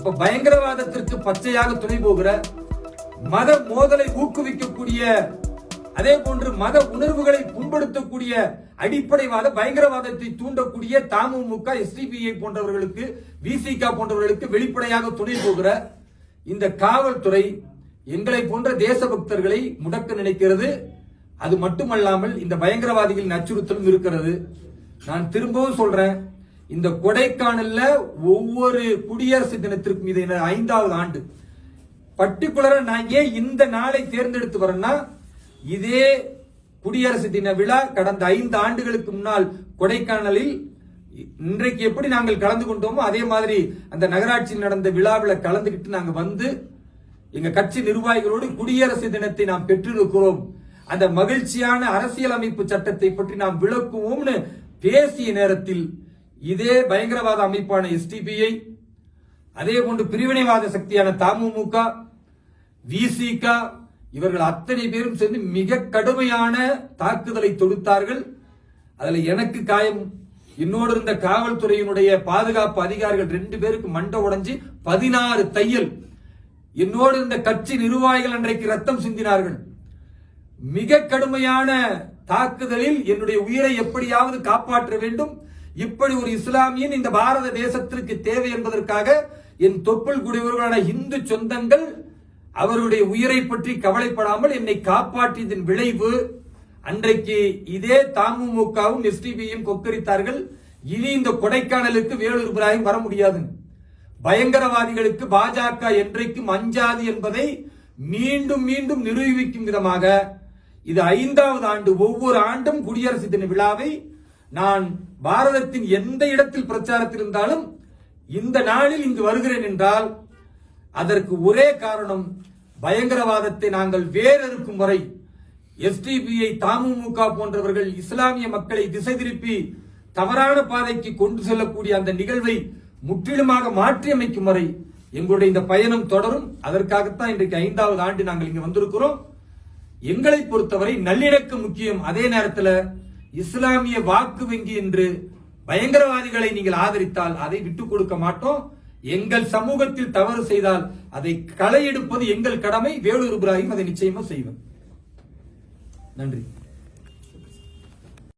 அப்ப பயங்கரவாதத்திற்கு பச்சையாக துணை போகிற மத மோதலை ஊக்குவிக்கக்கூடிய அதே போன்று மத உணர்வுகளை புண்படுத்தக்கூடிய அடிப்படைவாத பயங்கரவாதத்தை தூண்டக்கூடிய தமுமுக எஸ்டிபிஐ போன்றவர்களுக்கு விசிகா போன்றவர்களுக்கு வெளிப்படையாக துணை போகிற இந்த காவல்துறை எங்களை போன்ற தேசபக்தர்களை முடக்க நினைக்கிறது. அது மட்டுமல்லாமல் இந்த பயங்கரவாதிகளின் அச்சுறுத்தலும் இருக்கிறது. நான் திரும்பவும் சொல்றேன் இந்த கொடைக்கானல்ல ஒவ்வொரு குடியரசு தினத்திற்கும் இது ஐந்தாவது ஆண்டு. பர்டிகுலரா நான் ஏன் இந்த நாளை தேர்ந்தெடுத்து வரேன்னா இதே குடியரசு தின விழா கடந்த ஐந்து ஆண்டுகளுக்கு முன்னால் கொடைக்கானலில் இன்றைக்கு எப்படி நாங்கள் கலந்து கொண்டோமோ அதே மாதிரி அந்த நகராட்சியில் நடந்த விழாவில் கலந்துகிட்டு நாங்கள் வந்து எங்க கட்சி நிர்வாகிகளோடு குடியரசு தினத்தை நாம் பெற்றிருக்கிறோம். அந்த மகிழ்ச்சியான அரசியலமைப்பு சட்டத்தை பற்றி நாம் விளக்குவோம்னு பேசிய நேரத்தில் இதே பயங்கரவாத அமைப்பான எஸ்டிபிஐ அதே போன்று பிரிவினைவாத சக்தியான தமுமுக விசிக இவர்கள் அத்தனை பேரும் சேர்ந்து மிக கடுமையான தாக்குதலை தொடுத்தார்கள். அதுல எனக்கு காயம் என்னோடு இருந்த காவல்துறையினுடைய பாதுகாப்பு அதிகாரிகள் ரெண்டு பேருக்கு மண்டை உடைஞ்சு பதினாறு தையல் என்னோடு இருந்த கட்சி நிர்வாகிகள் அன்றைக்கு ரத்தம் சிந்தினார்கள். மிக கடுமையான தாக்குதலில் என்னுடைய உயிரை எப்படியாவது காப்பாற்ற வேண்டும். இப்படி ஒரு இஸ்லாமியன் இந்த பாரத தேசத்திற்கு தேவை என்பதற்காக என் தொப்புள் குடியவர்களான இந்து சொந்தங்கள் அவருடைய உயிரை பற்றி கவலைப்படாமல் என்னை காப்பாற்றியதன் விளைவு அன்றைக்கு இதே தமுமுகவும் எஸ்டிபியும் கொக்கரித்தார்கள். இனி இந்த கொடைக்கானலுக்கு வேலூர் இப்ராஹிம் வர முடியாது. பயங்கரவாதிகளுக்கு பாஜக என்றைக்கும் அஞ்சாது என்பதை மீண்டும் மீண்டும் நிரூபிக்கும் விதமாக இது ஐந்தாவது ஆண்டு. ஒவ்வொரு ஆண்டும் குடியரசு தின விழாவை நான் பாரதத்தின் எந்த இடத்தில் பிரச்சாரத்தில் இருந்தாலும் இந்த நாளில் இங்கு வருகிறேன் என்றால் அதற்கு ஒரே காரணம் பயங்கரவாதத்தை நாங்கள் வேறறுக்கும் வரை எஸ்டிபிஐ தமுமுக போன்றவர்கள் இஸ்லாமிய மக்களை திசை திருப்பி தவறான பாதைக்கு கொண்டு செல்லக்கூடிய அந்த நிகழ்வை முற்றிலுமாக மாற்றியமைக்கும் வரை எங்களுடைய இந்த பயணம் தொடரும். அதற்காகத்தான் இன்றைக்கு ஐந்தாவது ஆண்டு நாங்கள் இங்கு வந்திருக்கிறோம். எங்களை பொறுத்தவரை நல்லிணக்கம் முக்கியம். அதே நேரத்தில் இஸ்லாமிய வாக்கு வங்கி என்று பயங்கரவாதிகளை நீங்கள் ஆதரித்தால் அதை விட்டுக் கொடுக்க மாட்டோம். எங்கள் சமூகத்தில் தவறு செய்தால் அதை களை எடுப்பது எங்கள் கடமை. வேலூர் இப்ராஹிம் அதை நிச்சயமா செய்வேன் நன்றி.